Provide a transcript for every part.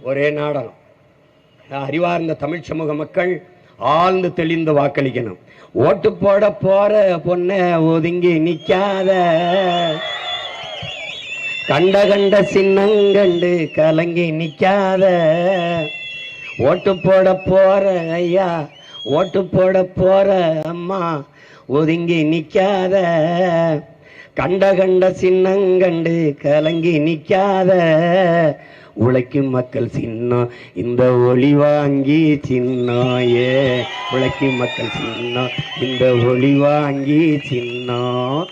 ஒரே நாடகம். அறிவார்ந்த தமிழ் சமூக மக்கள் ஆழ்ந்து தெளிந்து வாக்களிக்கணும். ஓட்டு போட போற பொண்ண ஒதுங்கி நிக்காத. கண்ட கண்ட சின்னங்கண்டு கலங்கி நிக்காத. ஓட்டு போட போற ஐயா ஓட்டு போட போற அம்மா ஒதுங்கி நிக்காத. கண்ட கண்ட சின்னங்கண்டு கலங்கி நிற்காத உழைக்கும் மக்கள் சின்னம் இந்த ஒளி வாங்கி சின்னம் ஏ உழைக்கும் மக்கள் சின்னம் இந்த ஒளி வாங்கி சின்னம்.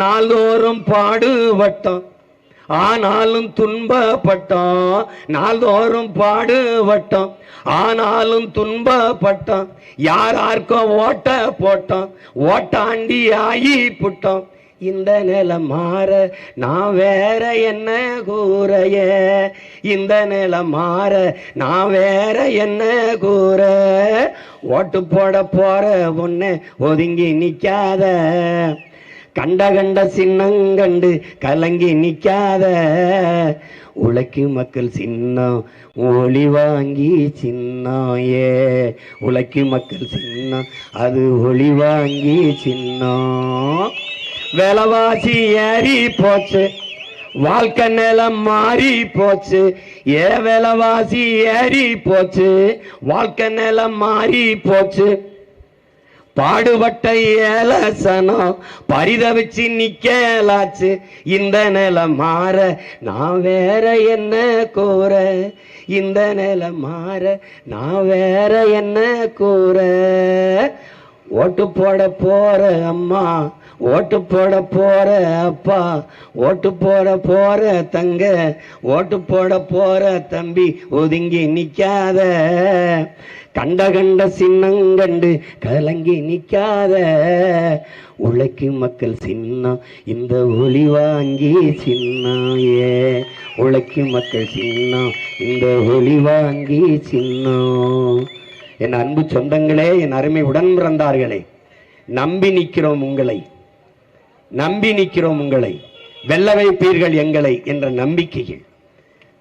நாள்தோறும் பாடுபட்டோம் ஆனாலும் துன்பப்பட்டோம். நாள்தோறும் பாடுபட்டோம் ஆனாலும் துன்பப்பட்டோம். யார் யாருக்கோ ஓட்ட போட்டோம் ஓட்டாண்டி ஆகி புட்டோம். இந்த நிலம் மாற நான் வேற என்ன கூறைய? இந்த நிலம் மாற நான் வேற என்ன கூற? ஓட்டு போட போற பொண்ணு ஒதுங்கி நிற்காத கண்ட கண்ட சின்னங்கண்டு கலங்கி நிற்காத உழைக்கு மக்கள் சின்னம் ஒளி வாங்கி சின்னம் ஏ. உழைக்கு மக்கள் சின்னம் அது ஒளி வாங்கி சின்னம். விலைவாசி ஏறி போச்சு. வாழ்க்கை நிலம் மாறி போச்சு. ஏ விலைவாசி ஏறி போச்சு. வாழ்க்கை நிலம் மாறி போச்சு. பாடுபட்ட ஏலசனம் பரிதவிச்சு நிக்கலாச்சு. இந்த நிலம் மாற நான் வேற என்ன கூற? இந்த நிலம் மாற நான் வேற என்ன கூற? ஓட்டு போட போற அம்மா ஓட்டு போட போற அப்பா ஓட்டு போட போற தங்க ஓட்டு போட போற தம்பி ஒதுங்கி நிக்காத. கண்ட கண்ட சின்னங்கண்டு கலங்கி நிக்காத. உழைக்கு மக்கள் சின்னம் இந்த ஒளி வாங்கி சின்ன ஏ உழைக்கும் மக்கள் சின்னம் இந்த ஒளி வாங்கி சின்னம். என் அன்பு சொந்தங்களே என் அருமை உடன் பிறந்தார்களே நம்பி நிற்கிறோம் உங்களை. நம்பி நிற்கிறோம் உங்களை. வெல்ல வைப்பீர்கள் எங்களை என்ற நம்பிக்கையில்.